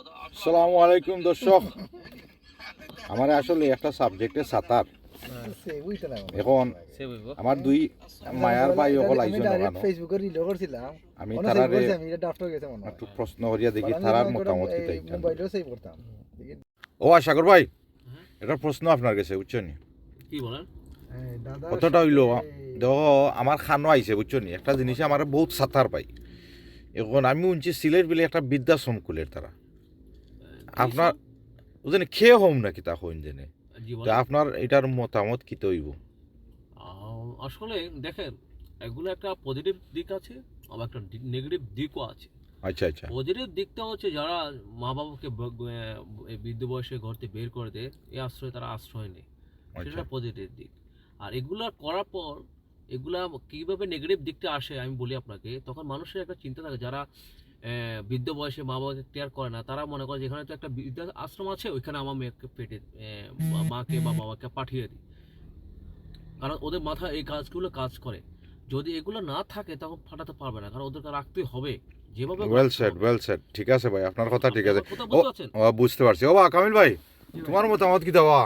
আসসালামু আলাইকুম দর্শক। আমার আসলে একটা সাবজেক্টে সাঁতার। এখন আমার দুই মায়ার ভাই অকল আইসন ফেসবুকে করছিলাম আমি তারারে আমি, এটা draft গেছে। একটু প্রশ্ন করিয়া দেখি তারার মতামত কি তাই মোবাইলেও save করতাম। ও সাগর ভাই এটা প্রশ্ন আপনার কাছে বুঝছ নি? কি বলেন? কতটা হইল? দেখো আমার খানো আইছে বুঝছ নি? একটা জিনিসে আমার বহুত সাঁতার পাই এখন আমি শুনছি সিলেট বিলে একটা বৃদ্ধাশ্রম খুলের তারা। আপনার ওজনে খেয়ে হোম নাকি তা হইন জেনে? তা আপনার এটার মতামত কি তৈব? আসলে দেখেন এগুলো একটা পজিটিভ দিক আছে আবার একটা নেগেটিভ দিকও আছে। আচ্ছা আচ্ছা। পজিটিভ দিকটা হচ্ছে যারা মা বাবাকে বৃদ্ধ বয়সে ঘর থেকে বের করে দেয় এই আশ্রয় তারা আশ্রয় নেই আচ্ছা। সেটা পজিটিভ দিক। আর এগুলা করার পর এগুলা কীভাবে নেগেটিভ দিকটা আসে আমি বলি আপনাকে তখন মানুষের একটা চিন্তা থাকে যারা বৃদ্ধ বয়সে মা বাবাকে কেয়ার করে না তারা মনে করে যেখানে তো একটা বৃদ্ধ আশ্রম আছে ওইখানে আমার মেয়েকে পেটে মাকে বা বাবাকে পাঠিয়ে দিই। কারণ ওদের মাথায় এই কাজগুলো কাজ করে। যদি এগুলো না থাকে তখন ফাটাতে পারবে না কারণ ওদেরকে রাখতে হবে। যেভাবে ওয়েল সেট ওয়েল সেট ঠিক আছে ভাই আপনার কথা ঠিক আছে। ও বুঝতে পারছি। ও বা কামিল ভাই তোমার মতামত কি দেওয়া?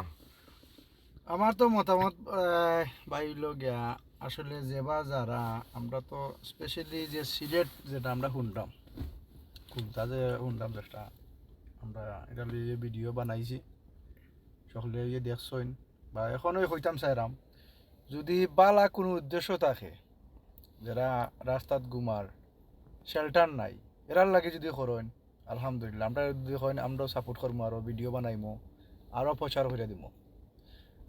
আমার তো মতামত আহ, বাইল গিয়া আসলে যে বা যারা আমরা তো স্পেশালি যে সিলেট যেটা আমরা শুনতাম খুব যে শুনতাম যেটা আমরা এটা লিয়ে ভিডিও বানাইছি। সকলে ইয়ে দেখছইন বা এখনও হইতাম চাইরাম যদি বালা কোনো উদ্দেশ্য থাকে যারা রাস্তাত ঘুমার শেল্টার নাই এরার লাগে যদি করেন আলহামদুলিল্লাহ আমরা যদি হয় আমরাও সাপোর্ট করব আরও ভিডিও বানাইমো আরও প্রচার করে দিব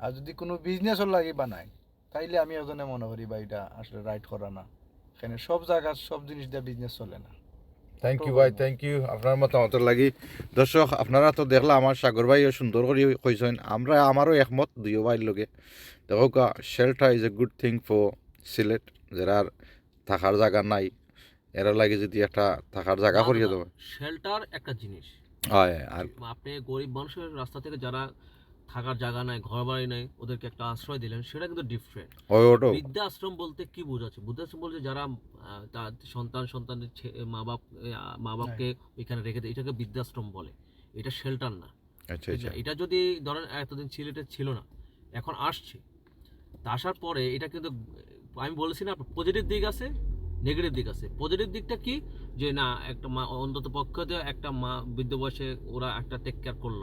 আর যদি কোনো বিজনেসও লাগে বানায় তাইলে আমি এজনে মনে করি বা এটা আসলে রাইট করা না। এখানে সব জায়গা সব জিনিস দিয়ে বিজনেস চলে না। থ্যাংক ইউ ভাই থ্যাংক ইউ আপনার মতামতের লাগি। দর্শক আপনারা তো দেখলা আমার সাগর ভাই সুন্দর করে কইছেন। আমরা আমারও একমত দুইও ভাইয়ের লগে। দেখো shelter is a good thing for Sylhet যারা থাকার জায়গা নাই। এরা লাগে যদি একটা থাকার জায়গা করিয়ে দেবো। শেল্টার একটা জিনিস। হয় আর আপনি গরিব মানুষের রাস্তা থেকে যারা থাকার জায়গা নাই ঘর বাড়ি নাই ওদেরকে একটা আশ্রয় দিলেন সেটা কিন্তু ডিফারেন্ট বৃদ্ধাশ্রম বলতে কি বোঝাচ্ছে? বৃদ্ধাশ্রম বলতে যারা তার সন্তান সন্তানের মা বাপ মা বাপকে ওইখানে রেখে দেয় এটাকে বৃদ্ধাশ্রম বলে। এটা শেল্টার না। আচ্ছা আচ্ছা? এটা যদি ধরেন এতদিন সিলেটে ছিল না এখন আসছে। তা আসার পরে এটা কিন্তু আমি বলেছি না পজিটিভ দিক আছে নেগেটিভ দিক আছে। পজিটিভ দিকটা কি? যে না একটা মা অন্তত পক্ষে একটা মা বৃদ্ধ বয়সে ওরা একটা টেক কেয়ার করল।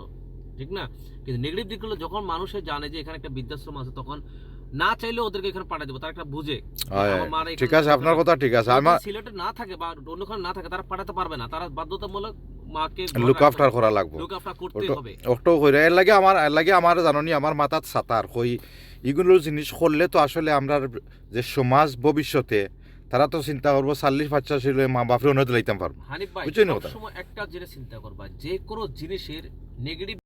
ঠিক না? কিন্তু নেগেটিভ দিক হলো যখন মানুষে জানে যে এখানে একটা বৃদ্ধাশ্রম আছে তখন না চাইলে ওদেরকে এখানে পাঠিয়ে দেবো তারা একটা বুঝে। ঠিক আছে আপনার কথা ঠিক আছে। আমার সিলেটে না থাকে বা অন্যখানে না থাকে তারা পাঠাতে পারবে না। তারা বাধ্যতামূলক মাকে লুক আফটার করা লাগবো। লুক আফটার করতে হবে। ওটো কইরা এর লাগে আমার এর লাগে আমার জাননি আমার মাথাত সাতার। কই এগুলো জিনিস করলে তো আসলে আমরা যে সমাজ ভবিষ্যতে তারা তো চিন্তা করব চাল্লিশ পঞ্চাশ মা বাপরে অন্য লাইতাম পারব। বুঝছেন একটা জিনিস চিন্তা করবা যে কোনো জিনিসের নেগেটিভ